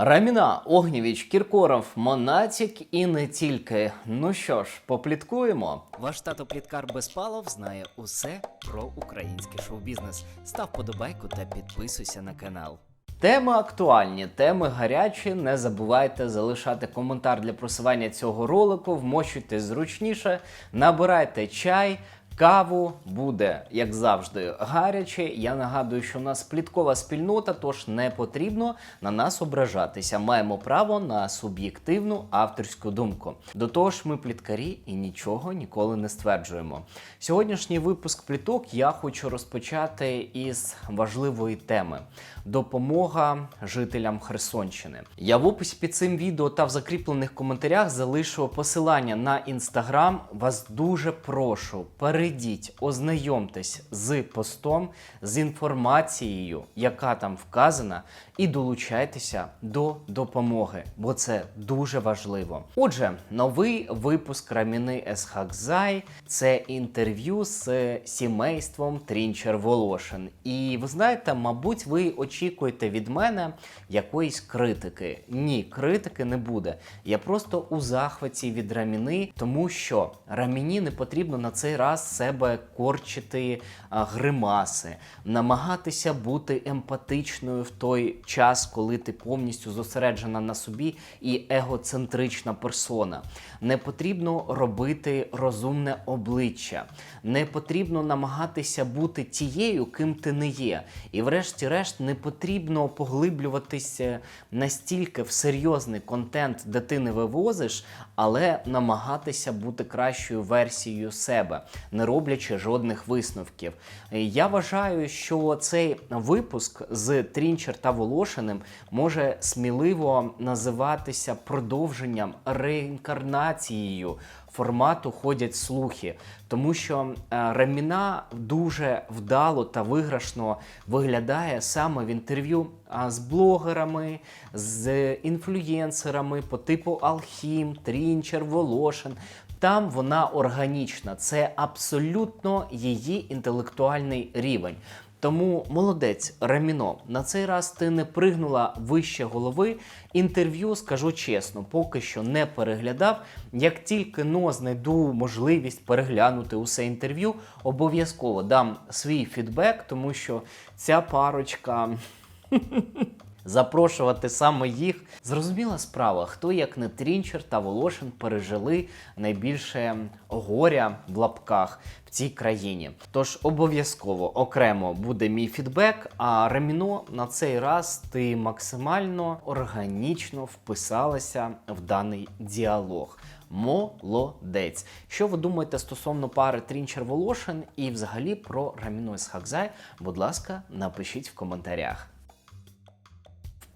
Раміна, Огнєвіч, Кіркоров, Монатік і не тільки. Ну що ж, попліткуємо. Ваш тато Пліткар Безпалов знає усе про український шоу-бізнес. Став подобайку та підписуйся на канал. Теми актуальні, теми гарячі. Не забувайте залишати коментар для просування цього ролику. Вмощуйте зручніше, набирайте чай. Каву буде, як завжди, гаряче. Я нагадую, що у нас пліткова спільнота, тож не потрібно на нас ображатися. Маємо право на суб'єктивну авторську думку. До того ж, ми пліткарі і нічого ніколи не стверджуємо. Сьогоднішній випуск пліток я хочу розпочати із важливої теми: допомога жителям Херсонщини. Я в описі під цим відео та в закріплених коментарях залишу посилання на інстаграм. Вас дуже прошу, перейдіть, ознайомтесь з постом, з інформацією, яка там вказана, і долучайтеся до допомоги, бо це дуже важливо. Отже, новий випуск Раміни Есхакзай це інтерв'ю з сімейством Трінчер Волошин. І ви знаєте, мабуть, ви очікуєте від мене якоїсь критики. Ні, критики не буде. Я просто у захваті від Раміни, тому що Раміні не потрібно на цей раз себе корчити гримаси, намагатися бути емпатичною в той час, коли ти повністю зосереджена на собі і егоцентрична персона. Не потрібно робити розумне обличчя, не потрібно намагатися бути тією, ким ти не є. І, врешті-решт, не потрібно поглиблюватися настільки в серйозний контент, де ти не вивозиш, але намагатися бути кращою версією себе, не роблячи жодних висновків. Я вважаю, що цей випуск з Трінчер та Волошиним може сміливо називатися продовженням реінкарнацією формату ходять слухи, тому що е, Раміна дуже вдало та виграшно виглядає саме в інтерв'ю з блогерами, з інфлюєнсерами по типу Алхім, Трінчер, Волошин. Там вона органічна, це абсолютно її інтелектуальний рівень. Тому молодець Раміно, на цей раз ти не пригнула вище голови. Інтерв'ю, скажу чесно, поки що не переглядав. Як тільки но знайду можливість переглянути усе інтерв'ю, обов'язково дам свій фідбек, тому що ця парочка. Запрошувати саме їх зрозуміла справа, хто як не Трінчер та Волошин пережили найбільше горя в лапках в цій країні. Тож обов'язково окремо буде мій фідбек. А Реміно на цей раз ти максимально органічно вписалася в даний діалог. Молодець. Що ви думаєте стосовно пари Трінчер Волошин і взагалі про Раміно Ісхакзай? Будь ласка, напишіть в коментарях.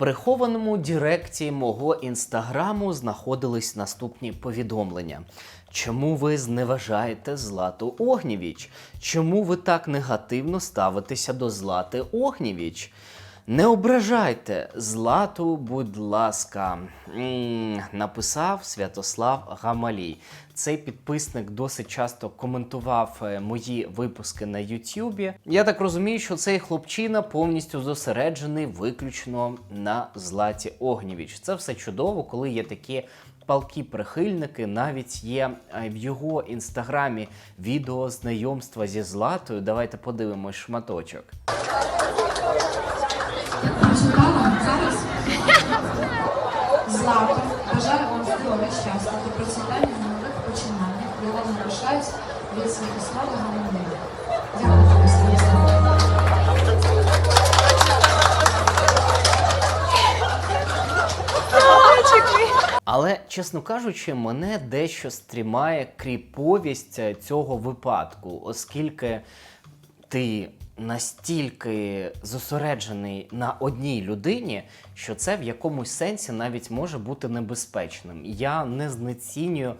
Прихованому діректі мого інстаграму знаходились наступні повідомлення. Чому ви зневажаєте Злату Огнєвіч? Чому ви так негативно ставитеся до Злати Огнєвіч? Не ображайте Злату, будь ласка, написав Святослав Гамалій. Цей підписник досить часто коментував е, мої випуски на Ютубі. Я так розумію, що цей хлопчина повністю зосереджений виключно на Златі Огнєвіч. Це все чудово, коли є такі палкі прихильники. Навіть є е, в його інстаграмі відео знайомства зі Златою. Давайте подивимось шматочок. Злата, бажаю вам здоров'я, щастя та процвітання нових починаннях. Я вам залишаюсь від Святослава Гаманина. Дякую Святослав. Але, чесно кажучи, мене дещо стрімає кріповість е, цього випадку, оскільки ти настільки зосереджений на одній людині, що це в якомусь сенсі навіть може бути небезпечним. Я не знецінюю е,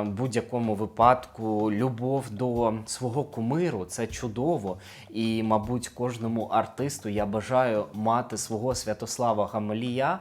в будь-якому випадку любов до свого кумиру. Це чудово. І, мабуть, кожному артисту я бажаю мати свого Святослава Гамалія.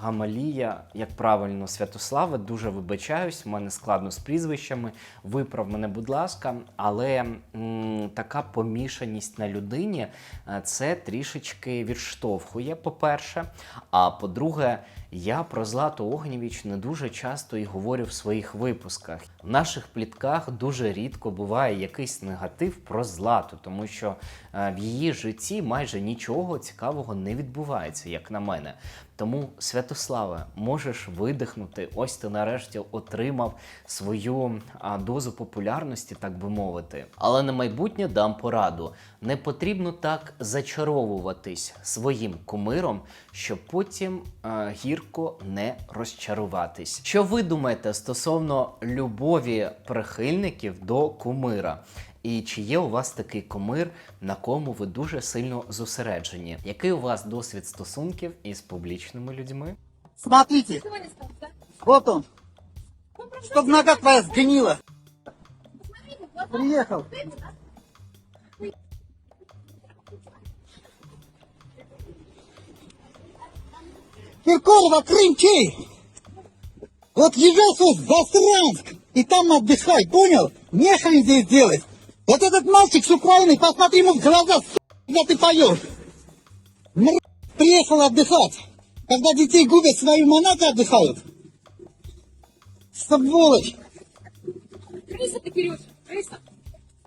Гамалія, як правильно, Святославе, дуже вибачаюсь, в мене складно з прізвищами. Виправ мене, будь ласка, але м, така помішаність на людині е, це трішечки відштовхує, по-перше. А по-друге, Я про Злату Огнєвіч не дуже часто і говорю в своїх випусках. В наших плітках дуже рідко буває якийсь негатив про Злату, тому що е, в її житті майже нічого цікавого не відбувається, як на мене. Тому, Святославе, можеш видихнути. Ось ти нарешті отримав свою дозу популярності, так би мовити. Але на майбутнє дам пораду. Не потрібно так зачаровуватись своїм кумиром, щоб потім а, гірко не розчаруватись. Що ви думаєте стосовно любові прихильників до кумира? І чи є у вас такий кумир, на кому ви дуже сильно зосереджені? Який у вас досвід стосунків із публічними людьми? Смотрите, вот он. Чтоб нога твоя сгнила. Приехал. Киркорова, Крым, чей? Вот езжай в Застранск и там отдыхай, понял? Нехрен здесь делать. Вот этот мальчик с Украины, посмотри ему в глаза, когда ты поешь. Мр- Приехал отдыхать. Когда детей губят, свои монаты отдыхают. Сволочь! Крыса ты, Кирюша, крыса.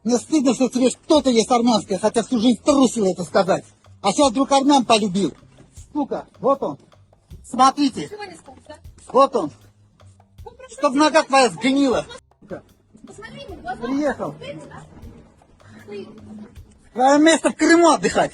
Мне стыдно, что тебе кто-то есть армянское, хотя всю жизнь трусил это сказать. А сейчас вдруг армян полюбил. Сука, вот он. Смотрите, Чего не сказал, да? вот он. Ну, прошу, Чтоб нога твоя сгнила. Сука, посмотри ему в глаза. Приехал. Ты, да? Ты, Твое место в Крыму отдыхать.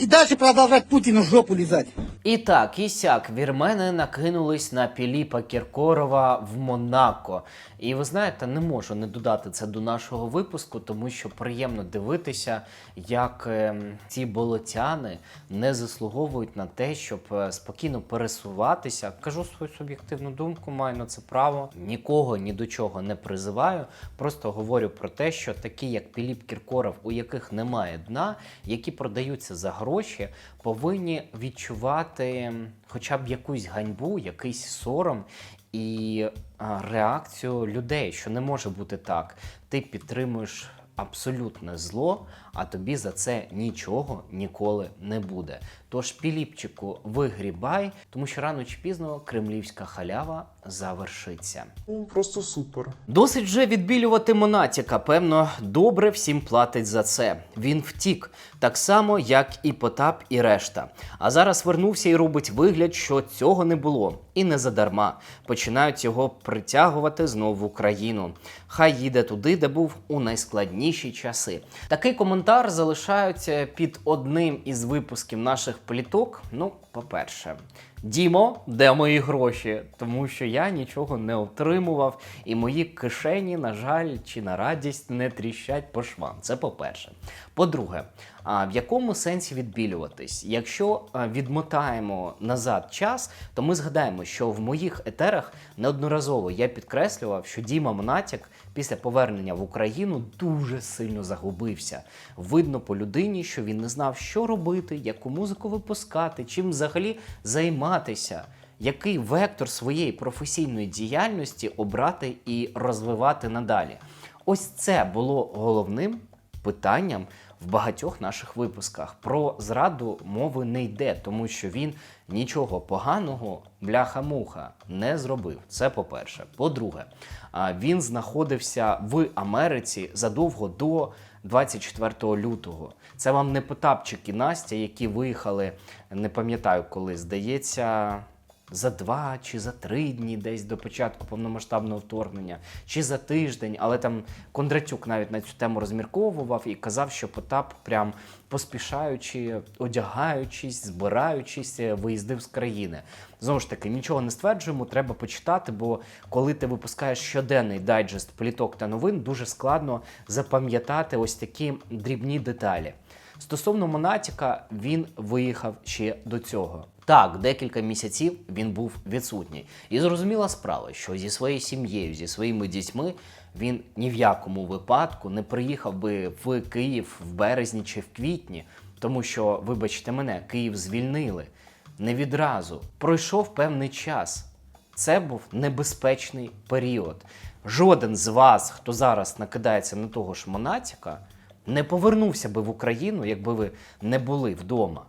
И дальше продолжать Путину в жопу лизать. І так, і сяк, вірмени накинулись на Піліпа Кіркорова в Монако. І ви знаєте, не можу не додати це до нашого випуску, тому що приємно дивитися, як ем, ці болотяни не заслуговують на те, щоб е, спокійно пересуватися. Кажу свою суб'єктивну думку, маю на це право. Нікого ні до чого не призиваю. Просто говорю про те, що такі, як Піліп Кіркоров, у яких немає дна, які продаються за гроші, повинні відчувати хоча б якусь ганьбу, якийсь сором і реакцію людей, що не може бути так. Ти підтримуєш абсолютне зло, а тобі за це нічого ніколи не буде. Тож, Піліпчику, вигрібай, тому що рано чи пізно кремлівська халява завершиться. Ну, Просто супер. Досить вже відбілювати Монатіка. Певно, добре всім платить за це. Він втік, так само, як і Потап, і решта. А зараз вернувся і робить вигляд, що цього не було. І не задарма. Починають його притягувати знову в Україну. Хай їде туди, де був у найскладніші часи. Такий коментар залишаються під одним із випусків наших пліток. Ну, по-перше, Дімо, де мої гроші? Тому що я нічого не отримував, і мої кишені, на жаль, чи на радість не тріщать по швам. Це по-перше. По-друге, а в якому сенсі відбілюватись? Якщо відмотаємо назад час, то ми згадаємо, що в моїх етерах неодноразово я підкреслював, що Діма Монатік після повернення в Україну дуже сильно загубився. Видно по людині, що він не знав, що робити, яку музику випускати, чим взагалі займатися. Який вектор своєї професійної діяльності обрати і розвивати надалі? Ось це було головним питанням в багатьох наших випусках. Про зраду мови не йде, тому що він нічого поганого, бляха-муха, не зробив. Це по-перше. По-друге, він знаходився в Америці задовго до 24 лютого. Це вам не Потапчик і Настя, які виїхали, не пам'ятаю коли, здається. За два чи за три дні десь до початку повномасштабного вторгнення, чи за тиждень, але там Кондратюк навіть на цю тему розмірковував і казав, що Потап, прям поспішаючи, одягаючись, збираючись, е, виїздив з країни. Знову ж таки, нічого не стверджуємо, треба почитати, бо коли ти випускаєш щоденний дайджест пліток та новин, дуже складно запам'ятати ось такі дрібні деталі. Стосовно Монатіка, він виїхав ще до цього. Так, декілька місяців він був відсутній. І зрозуміла справа, що зі своєю сім'єю, зі своїми дітьми він ні в якому випадку не приїхав би в Київ в березні чи в квітні, тому що, вибачте мене, Київ звільнили не відразу. Пройшов певний час. Це був небезпечний період. Жоден з вас, хто зараз накидається на того ж Монатіка, не повернувся би в Україну, якби ви не були вдома.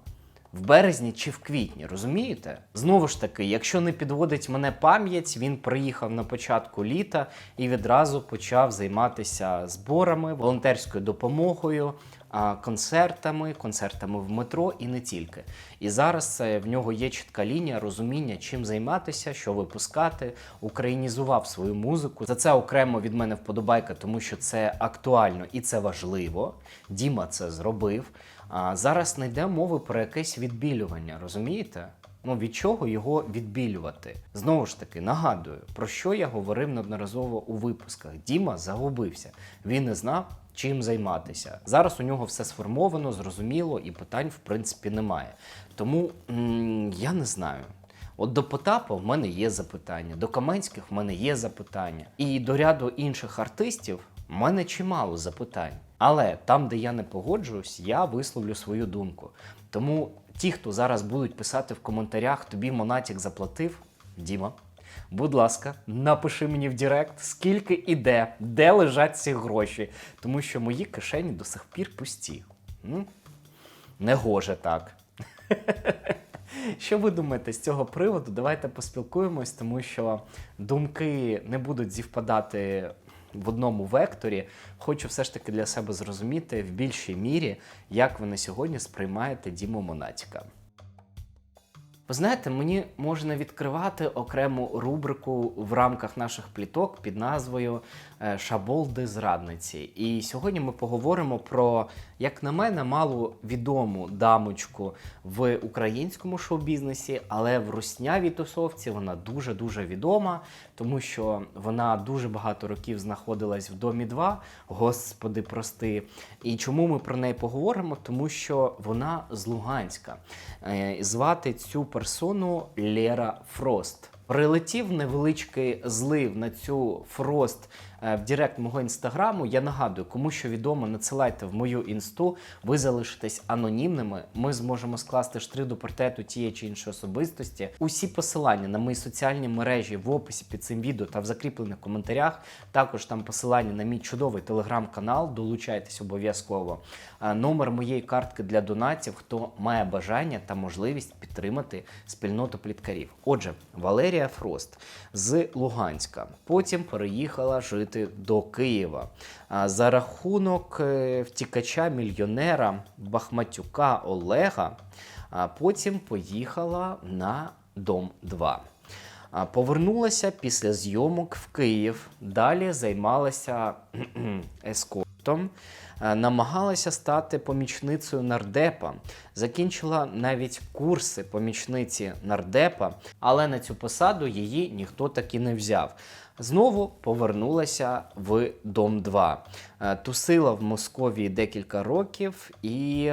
В березні чи в квітні, розумієте? Знову ж таки, якщо не підводить мене пам'ять, він приїхав на початку літа і відразу почав займатися зборами, волонтерською допомогою, концертами, концертами в метро і не тільки. І зараз в нього є чітка лінія розуміння, чим займатися, що випускати. Українізував свою музику. За це окремо від мене вподобайка, тому що це актуально і це важливо. Діма це зробив. А зараз не йде мови про якесь відбілювання, розумієте? Ну від чого його відбілювати? Знову ж таки, нагадую, про що я говорив неодноразово у випусках. Діма загубився. Він не знав, чим займатися. Зараз у нього все сформовано, зрозуміло, і питань в принципі немає. Тому м- я не знаю. От до Потапа в мене є запитання, до Каменських в мене є запитання. І до ряду інших артистів в мене чимало запитань. Але там, де я не погоджуюсь, я висловлю свою думку. Тому ті, хто зараз будуть писати в коментарях, тобі Монатік заплатив, Діма. Будь ласка, напиши мені в Директ, скільки і де, де лежать ці гроші, тому що мої кишені до сих пір пусті. М? Не гоже так. Що ви думаєте з цього приводу? Давайте поспілкуємось, тому що думки не будуть зівпадати в одному векторі. Хочу все ж таки для себе зрозуміти в більшій мірі, як ви на сьогодні сприймаєте Діму Монатіка. Ви знаєте, мені можна відкривати окрему рубрику в рамках наших пліток під назвою е, Шаболди зрадниці. І сьогодні ми поговоримо про, як на мене, мало відому дамочку в українському шоу-бізнесі, але в руснявій тусовці вона дуже дуже відома, тому що вона дуже багато років знаходилась в домі 2, господи, прости. І чому ми про неї поговоримо? Тому що вона з Луганська. Е, Звати цю персону Лера Фрост. Прилетів невеличкий злив на цю Фрост е, в Директ мого інстаграму. Я нагадую, кому що відомо, надсилайте в мою інсту. Ви залишитесь анонімними. Ми зможемо скласти штрих до портрету тієї чи іншої особистості. Усі посилання на мої соціальні мережі в описі під цим відео та в закріплених коментарях. Також там посилання на мій чудовий телеграм-канал. Долучайтесь обов'язково. Е, Номер моєї картки для донатів, хто має бажання та можливість підтримати спільноту пліткарів. Отже, Валерія Фрост з Луганська. Потім переїхала жити до Києва. За рахунок е, втікача мільйонера Бахматюка Олега. Потім поїхала на Дом 2. Повернулася після зйомок в Київ. Далі займалася кхм-кхм, ескортом, е, намагалася стати помічницею нардепа. Закінчила навіть курси помічниці нардепа, але на цю посаду її ніхто таки не взяв. Знову повернулася в Дом 2. Е, Тусила в Московії декілька років і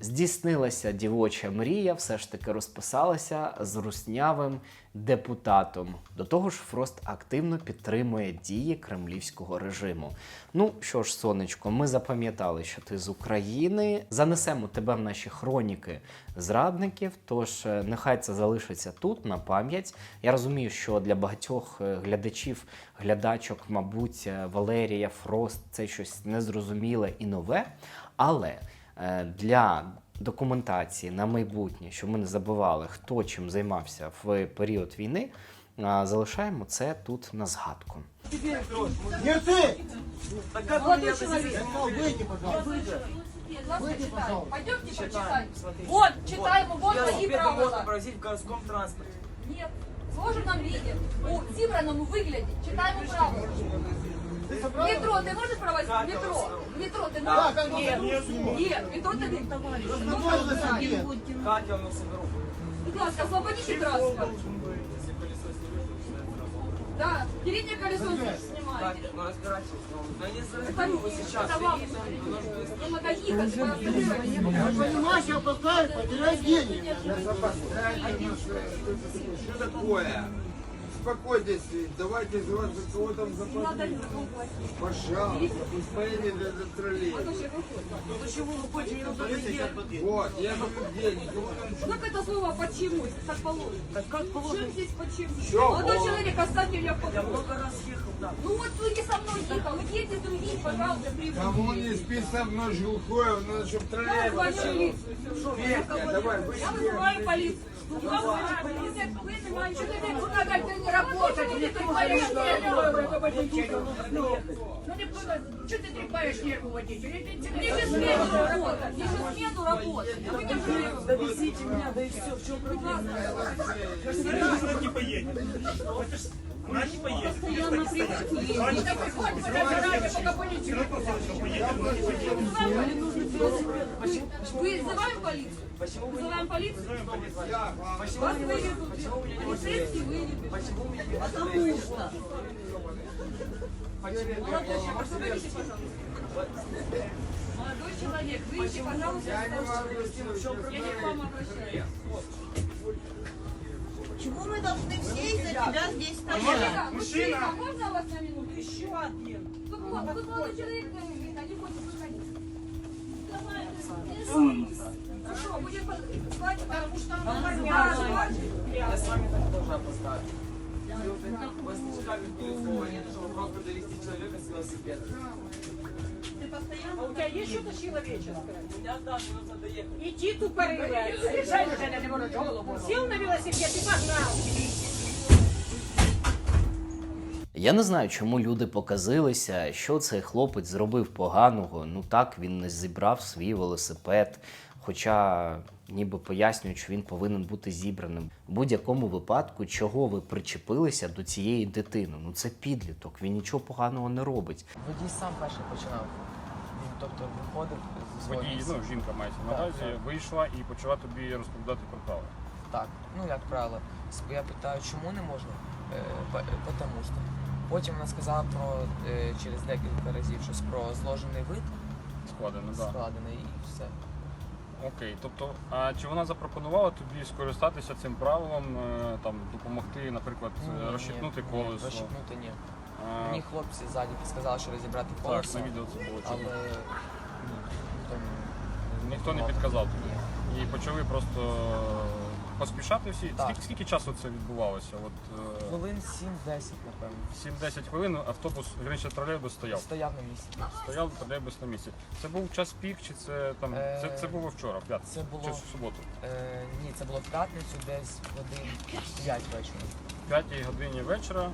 здійснилася дівоча мрія, все ж таки розписалася з руснявим депутатом. До того ж, Фрост активно підтримує дії кремлівського режиму. Ну що ж, сонечко, ми запам'ятали, що ти з України. Занесемо тебе в наші хроніки зрадників. Тож е, нехай це залишиться тут на пам'ять. Я розумію, що для багатьох е, глядачів, глядачок, мабуть, е, Валерія Фрост це щось незрозуміле і нове. Але для документації на майбутнє, щоб ми не забували, хто чим займався в період війни, залишаємо це тут на згадку. Молодой человек. Выйди, пожалуйста. Пойдемте почитаем. Вот, читаем, вот мои правила. провозить в городском транспорте. Нет. В сложенном виде. У зібраному вигляді. Читаємо правила. Метро, ты можешь проводить? Метро. Метро, ты можешь? Нет, нет, метро ты не ну, Катя, он соберу. Будь ласка, освободите транспорт. Да, переднее колесо снимаете. Ну разбирайтесь. Ну, да не заставим вы сейчас. Это вам. Ну, я понимаю, сейчас потерять деньги. Что такое? Успокойтесь, давайте за вас за кого там заплатить. Пожалуйста, пусть поедет этот троллейбус. Вот, я говорю денег. Кому Как это слово почему? Так положено. Так как положено? Чем здесь почему? Молодой человек, оставьте меня в Я покое. много раз ехал, да. Ну вот вы не со мной ехал, вот едьте другие, пожалуйста, Кому прибыли. не спит со мной глухое, надо, чтобы Я троллейбус. вызываю полицию. Вы Я вызываю полицию. Ты не не работать, ты боишь Ну не что ты трепаешь нервы водителя? Не Довезите меня, да и все, в чем проблема? Она не поедет. Она не поедет. постоянно приходите. Да заранее, пока полицию. Вызываем полицию? Вызываем полицию? Вас выведут. Полицейский выведут. Потому что. Молодой человек, остановитесь, пожалуйста. Молодой человек, выйдите, пожалуйста. Я не не к вам обращаюсь. Почему мы должны все из-за тебя здесь стоять? Мужчина, мужчина, можно вас на минуту? Еще один. Тут, вот, тут молодой человек, э, а не хочет выходить. Хорошо, будем звать, потому что она Я с вами так тоже опоздаю. Вы слишками перед нет, чтобы просто довести человека с велосипеда. А У тебя есть что-то человеческое? У меня да, мне нужно доехать. Иди тупорылая, решай уже на него голову. Сел на велосипед и погнал. Я не знаю, чому люди показилися, що цей хлопець зробив поганого. Ну так, він не зібрав свій велосипед. Хоча ніби пояснюють, що він повинен бути зібраним. В будь-якому випадку, чого ви причепилися до цієї дитини? Ну це підліток, він нічого поганого не робить. Водій сам перший починав. Він тобто виходив свого Водій, місця. ну, жінка мається на Так, увазі, так. вийшла і почала тобі розповідати про право. Так, ну як правило. Сп- Я питаю, чому не можна? Е, по- Потому що. Потім вона сказала про е, через декілька разів щось про зложений вид Складено, так. Складений і все. Окей, тобто, а чи вона запропонувала тобі скористатися цим правилом, е, там, допомогти, наприклад, Ні, ні, розчіпнути ні, колесо? Розчіпнути ні. А, Мені хлопці ззаді сказали, що розібрати так, колесо. на відео це було Але ні, ніхто не- Ніхто не підказав тобі. Ні. І почали просто поспішати всі. Так. Скільки, скільки часу це відбувалося? От, е, Хвилин 7-10, напевно. 7-10 хвилин автобус, вірніше тролейбус стояв. Стояв на місці. Стояв тролейбус на місці. Це був час пік, чи це там. Це, це було вчора, в п'ятницю? Це було- Чи в суботу? Е, ні, це було в п'ятницю, десь годин 5 вечора. В п'ятій годині вечора.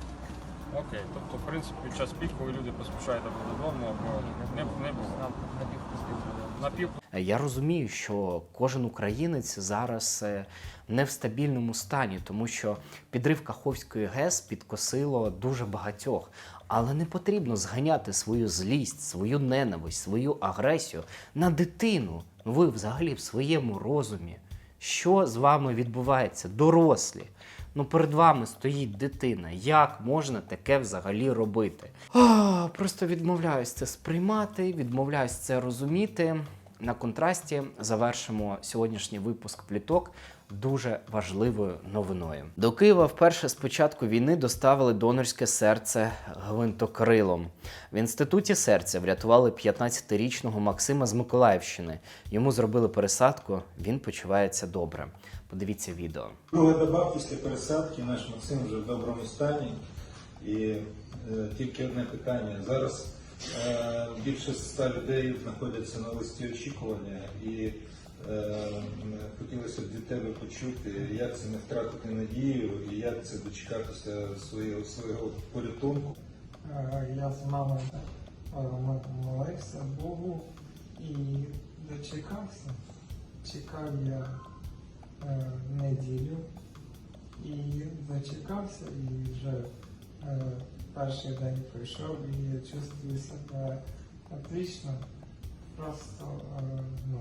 Окей, тобто, в принципі, час пік, коли люди поспішають або додому, або не, не було. На, на. На пів Я розумію, що кожен українець зараз е, не в стабільному стані, тому що підрив Каховської ГЕС підкосило дуже багатьох. Але не потрібно зганяти свою злість, свою ненависть, свою агресію на дитину. Ну, Ви взагалі в своєму розумі. Що з вами відбувається? Дорослі. Ну, перед вами стоїть дитина. Як можна таке взагалі робити? О, просто відмовляюсь це сприймати, відмовляюсь це розуміти. На контрасті завершимо сьогоднішній випуск пліток дуже важливою новиною. До Києва вперше з початку війни доставили донорське серце гвинтокрилом. В інституті серця врятували 15-річного Максима з Миколаївщини. Йому зробили пересадку. Він почувається добре. Подивіться відео. Друга доба після пересадки наш Максим вже в доброму стані. І е, тільки одне питання. Зараз е, більше ста людей знаходяться на листі очікування, і хотілося б від тебе почути, як це не втратити надію, і як це дочекатися свого, свого порятунку. Е, Я з мамою е, молився Богу і дочекався. Чекав я е, неділю і дочекався, і вже е, перший день пройшов, і я чувствую себе отлично. Просто е, ну,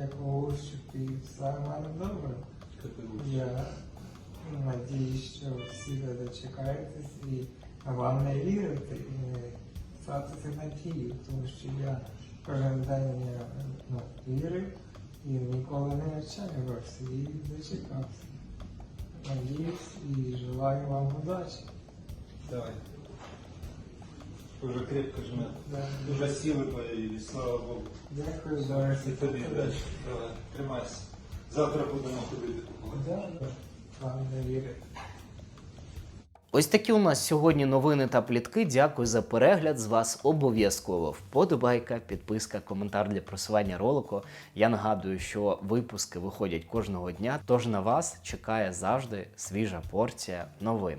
як у і все добре. Я надіюсь, що всі ви дочекаєтесь і вам не вірити і не втратити надію, тому що я кожен день ну, вірив і ніколи не відчаювався і дочекався. надеюсь и желаю вам удачи. Давай. Уже крепко жмет. Да. Уже силы появились, слава Богу. Дякую за І тобі удачі. Давай, тримайся. Завтра будемо ходити. Вірить. Ось такі у нас сьогодні новини та плітки. Дякую за перегляд. З вас обов'язково вподобайка, підписка, коментар для просування ролику. Я нагадую, що випуски виходять кожного дня, тож на вас чекає завжди свіжа порція новин.